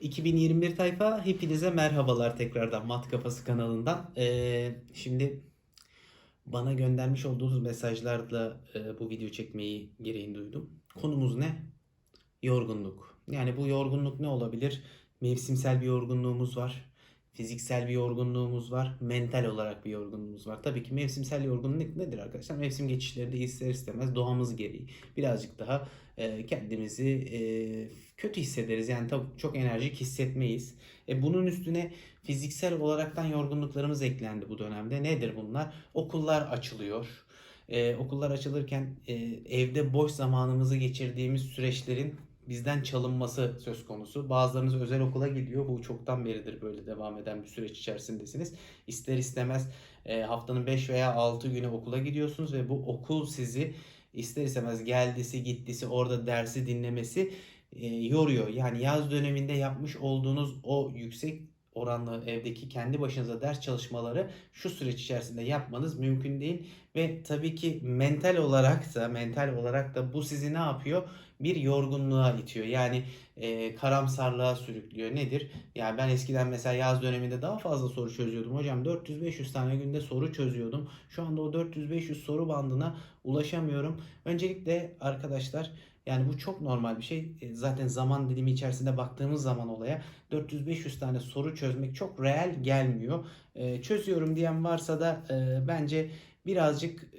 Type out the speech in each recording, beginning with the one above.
2021 tayfa hepinize merhabalar tekrardan Mat Kafası kanalından. Ee, şimdi bana göndermiş olduğunuz mesajlarla e, bu video çekmeyi gereğini duydum. Konumuz ne? Yorgunluk. Yani bu yorgunluk ne olabilir? Mevsimsel bir yorgunluğumuz var. Fiziksel bir yorgunluğumuz var. Mental olarak bir yorgunluğumuz var. Tabii ki mevsimsel yorgunluk nedir arkadaşlar? Mevsim geçişlerinde ister istemez doğamız gereği birazcık daha e, kendimizi e, kötü hissederiz. Yani tabii çok enerjik hissetmeyiz. E, bunun üstüne fiziksel olaraktan yorgunluklarımız eklendi bu dönemde. Nedir bunlar? Okullar açılıyor. E, okullar açılırken e, evde boş zamanımızı geçirdiğimiz süreçlerin bizden çalınması söz konusu. Bazılarınız özel okula gidiyor. Bu çoktan beridir böyle devam eden bir süreç içerisindesiniz. İster istemez haftanın 5 veya 6 günü okula gidiyorsunuz ve bu okul sizi ister istemez geldisi gittisi orada dersi dinlemesi e, yoruyor. Yani yaz döneminde yapmış olduğunuz o yüksek oranlı evdeki kendi başınıza ders çalışmaları şu süreç içerisinde yapmanız mümkün değil ve tabii ki mental olarak da mental olarak da bu sizi ne yapıyor? Bir yorgunluğa itiyor. Yani e, karamsarlığa sürüklüyor. Nedir? Yani ben eskiden mesela yaz döneminde daha fazla soru çözüyordum. Hocam 400-500 tane günde soru çözüyordum. Şu anda o 400-500 soru bandına ulaşamıyorum. Öncelikle arkadaşlar yani bu çok normal bir şey. E, Zaten zaman dilimi içerisinde baktığımız zaman olaya 400-500 tane soru çözmek çok reel gelmiyor. E, çözüyorum diyen varsa da e, bence birazcık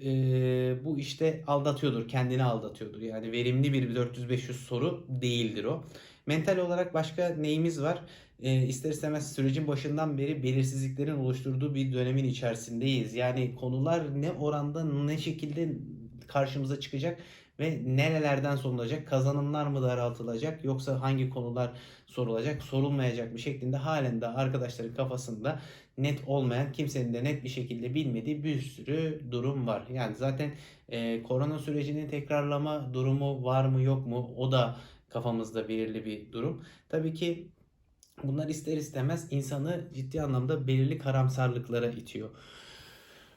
bu işte aldatıyordur, kendini aldatıyordur. Yani verimli bir 400-500 soru değildir o. Mental olarak başka neyimiz var? E, ister istemez sürecin başından beri belirsizliklerin oluşturduğu bir dönemin içerisindeyiz. Yani konular ne oranda ne şekilde karşımıza çıkacak ve nerelerden sorulacak? Kazanımlar mı daraltılacak yoksa hangi konular sorulacak, sorulmayacak mı şeklinde halen de arkadaşların kafasında net olmayan, kimsenin de net bir şekilde bilmediği bir sürü durum var. Yani zaten e, korona sürecinin tekrarlama durumu var mı yok mu o da kafamızda belirli bir durum. Tabii ki bunlar ister istemez insanı ciddi anlamda belirli karamsarlıklara itiyor.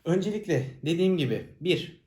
Öncelikle dediğim gibi bir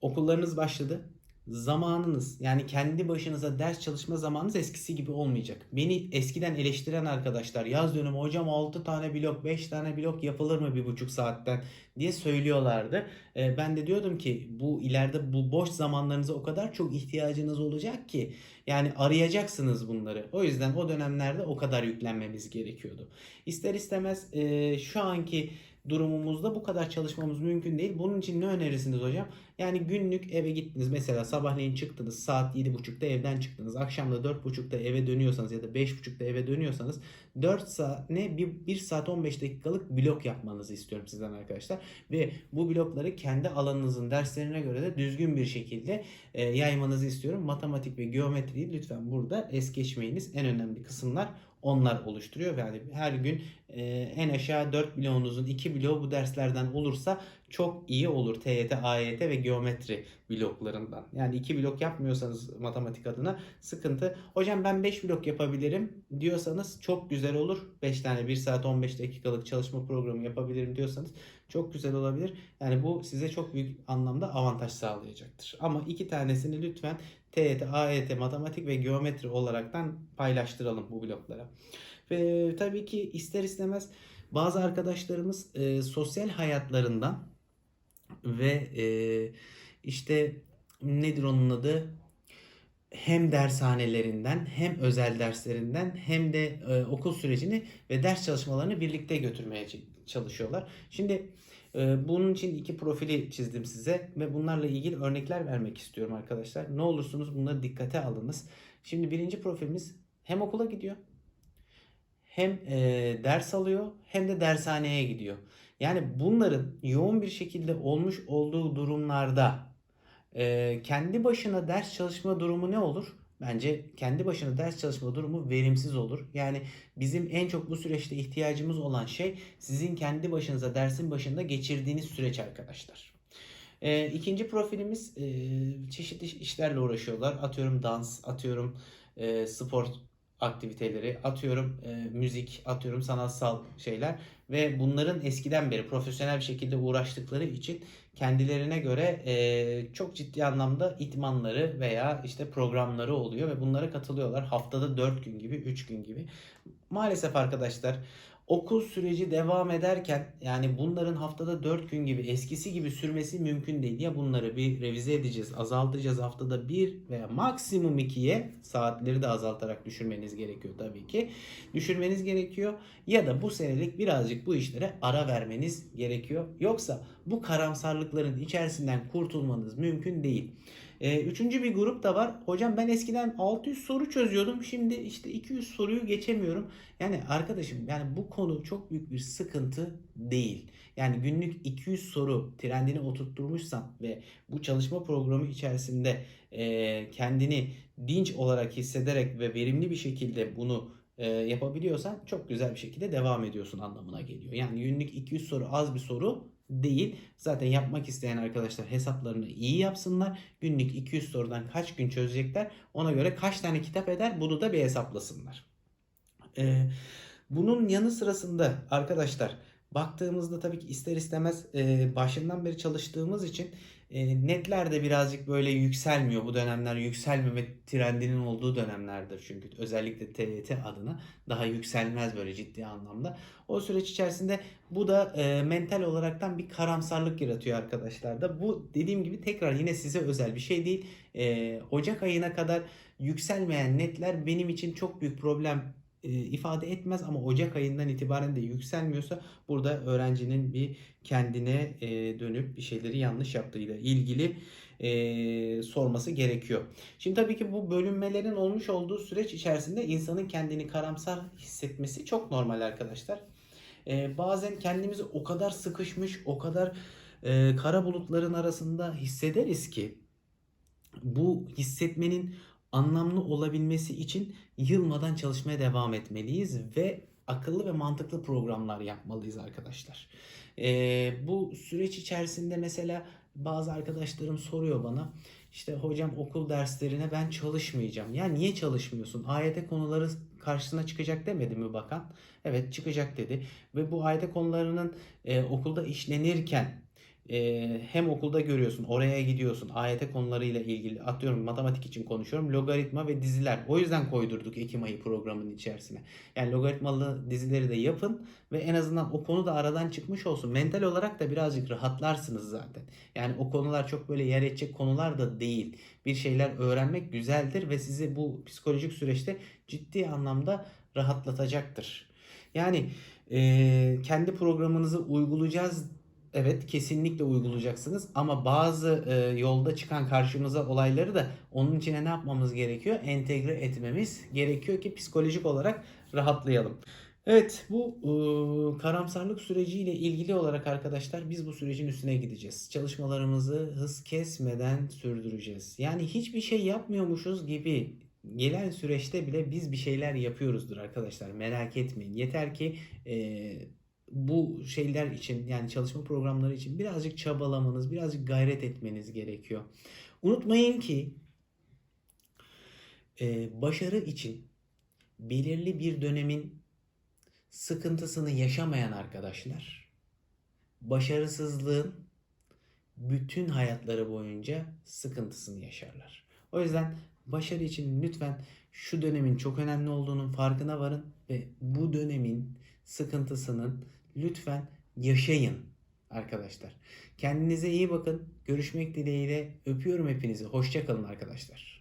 okullarınız başladı. Zamanınız yani kendi başınıza ders çalışma zamanınız eskisi gibi olmayacak. Beni eskiden eleştiren arkadaşlar yaz dönümü hocam 6 tane blok 5 tane blok yapılır mı bir buçuk saatten diye söylüyorlardı. Ee, ben de diyordum ki bu ileride bu boş zamanlarınıza o kadar çok ihtiyacınız olacak ki yani arayacaksınız bunları. O yüzden o dönemlerde o kadar yüklenmemiz gerekiyordu. İster istemez e, şu anki durumumuzda bu kadar çalışmamız mümkün değil. Bunun için ne önerirsiniz hocam? Yani günlük eve gittiniz mesela sabahleyin çıktınız saat 7.30'da evden çıktınız. Akşam da 4.30'da eve dönüyorsanız ya da 5.30'da eve dönüyorsanız 4 saat ne 1, 1 saat 15 dakikalık blok yapmanızı istiyorum sizden arkadaşlar. Ve bu blokları kendi alanınızın derslerine göre de düzgün bir şekilde e, yaymanızı istiyorum. Matematik ve geometriyi lütfen burada es geçmeyiniz. En önemli kısımlar onlar oluşturuyor. Yani her gün e, en aşağı 4 bloğunuzun 2 bloğu bu derslerden olursa çok iyi olur. TYT, AYT ve geometri bloklarından. Yani 2 blok yapmıyorsanız matematik adına sıkıntı. Hocam ben 5 blok yapabilirim diyorsanız çok güzel olur. 5 tane 1 saat 15 dakikalık çalışma programı yapabilirim diyorsanız çok güzel olabilir. Yani bu size çok büyük anlamda avantaj sağlayacaktır. Ama iki tanesini lütfen TYT, AYT, matematik ve geometri olaraktan paylaştıralım bu bloklara. Ve tabii ki ister istemez bazı arkadaşlarımız e, sosyal hayatlarından ve e, işte nedir onun adı? Hem dershanelerinden hem özel derslerinden hem de e, okul sürecini ve ders çalışmalarını birlikte götürmeye çalışıyorlar. Şimdi e, bunun için iki profili çizdim size ve bunlarla ilgili örnekler vermek istiyorum arkadaşlar. Ne olursunuz bunları dikkate alınız. Şimdi birinci profilimiz hem okula gidiyor hem e, ders alıyor hem de dershaneye gidiyor. Yani bunların yoğun bir şekilde olmuş olduğu durumlarda e, kendi başına ders çalışma durumu ne olur? Bence kendi başına ders çalışma durumu verimsiz olur. Yani bizim en çok bu süreçte ihtiyacımız olan şey sizin kendi başınıza dersin başında geçirdiğiniz süreç arkadaşlar. E, ikinci profilimiz e, çeşitli işlerle uğraşıyorlar. Atıyorum dans, atıyorum e, spor aktiviteleri, atıyorum e, müzik, atıyorum sanatsal şeyler. ve bunların eskiden beri profesyonel bir şekilde uğraştıkları için kendilerine göre e, çok ciddi anlamda itmanları veya işte programları oluyor ve bunlara katılıyorlar. Haftada 4 gün gibi, 3 gün gibi. Maalesef arkadaşlar okul süreci devam ederken yani bunların haftada 4 gün gibi eskisi gibi sürmesi mümkün değil. Ya bunları bir revize edeceğiz, azaltacağız haftada 1 veya maksimum 2'ye saatleri de azaltarak düşürmeniz gerekiyor tabii ki. Düşürmeniz gerekiyor ya da bu senelik birazcık bu işlere ara vermeniz gerekiyor. Yoksa bu karamsarlıkların içerisinden kurtulmanız mümkün değil. Ee, üçüncü bir grup da var. Hocam ben eskiden 600 soru çözüyordum. Şimdi işte 200 soruyu geçemiyorum. Yani arkadaşım yani bu konu çok büyük bir sıkıntı değil. Yani günlük 200 soru trendini oturtturmuşsan ve bu çalışma programı içerisinde e, kendini dinç olarak hissederek ve verimli bir şekilde bunu e, yapabiliyorsan çok güzel bir şekilde devam ediyorsun anlamına geliyor. Yani günlük 200 soru az bir soru değil. Zaten yapmak isteyen arkadaşlar hesaplarını iyi yapsınlar. Günlük 200 sorudan kaç gün çözecekler ona göre kaç tane kitap eder bunu da bir hesaplasınlar. Ee, bunun yanı sırasında arkadaşlar baktığımızda tabii ki ister istemez e, başından beri çalıştığımız için e, netler de birazcık böyle yükselmiyor. Bu dönemler yükselmeme trendinin olduğu dönemlerdir çünkü özellikle TYT adına daha yükselmez böyle ciddi anlamda. O süreç içerisinde bu da e, mental olaraktan bir karamsarlık yaratıyor arkadaşlar Bu dediğim gibi tekrar yine size özel bir şey değil. E, Ocak ayına kadar yükselmeyen netler benim için çok büyük problem ifade etmez ama Ocak ayından itibaren de yükselmiyorsa burada öğrencinin bir kendine e, dönüp bir şeyleri yanlış yaptığıyla ilgili e, sorması gerekiyor. Şimdi tabii ki bu bölünmelerin olmuş olduğu süreç içerisinde insanın kendini karamsar hissetmesi çok normal arkadaşlar. E, bazen kendimizi o kadar sıkışmış, o kadar e, kara bulutların arasında hissederiz ki bu hissetmenin anlamlı olabilmesi için yılmadan çalışmaya devam etmeliyiz ve akıllı ve mantıklı programlar yapmalıyız arkadaşlar. Ee, bu süreç içerisinde mesela bazı arkadaşlarım soruyor bana işte hocam okul derslerine ben çalışmayacağım. Ya niye çalışmıyorsun? AYT konuları karşısına çıkacak demedi mi bakan? Evet çıkacak dedi. Ve bu AYT konularının e, okulda işlenirken e, hem okulda görüyorsun, oraya gidiyorsun. AYT konularıyla ilgili atıyorum matematik için konuşuyorum. Logaritma ve diziler. O yüzden koydurduk Ekim ayı programının içerisine. Yani logaritmalı dizileri de yapın ve en azından o konu da aradan çıkmış olsun. Mental olarak da birazcık rahatlarsınız zaten. Yani o konular çok böyle yer edecek konular da değil. Bir şeyler öğrenmek güzeldir ve sizi bu psikolojik süreçte ciddi anlamda rahatlatacaktır. Yani e, kendi programınızı uygulayacağız Evet kesinlikle uygulayacaksınız ama bazı e, yolda çıkan karşımıza olayları da onun içine ne yapmamız gerekiyor? Entegre etmemiz gerekiyor ki psikolojik olarak rahatlayalım. Evet bu e, karamsarlık süreciyle ilgili olarak arkadaşlar biz bu sürecin üstüne gideceğiz. Çalışmalarımızı hız kesmeden sürdüreceğiz. Yani hiçbir şey yapmıyormuşuz gibi gelen süreçte bile biz bir şeyler yapıyoruzdur arkadaşlar. Merak etmeyin. Yeter ki e, bu şeyler için yani çalışma programları için birazcık çabalamanız, birazcık gayret etmeniz gerekiyor. Unutmayın ki e, başarı için belirli bir dönemin sıkıntısını yaşamayan arkadaşlar başarısızlığın bütün hayatları boyunca sıkıntısını yaşarlar. O yüzden başarı için lütfen şu dönemin çok önemli olduğunun farkına varın ve bu dönemin sıkıntısının lütfen yaşayın arkadaşlar. Kendinize iyi bakın. Görüşmek dileğiyle öpüyorum hepinizi. Hoşçakalın arkadaşlar.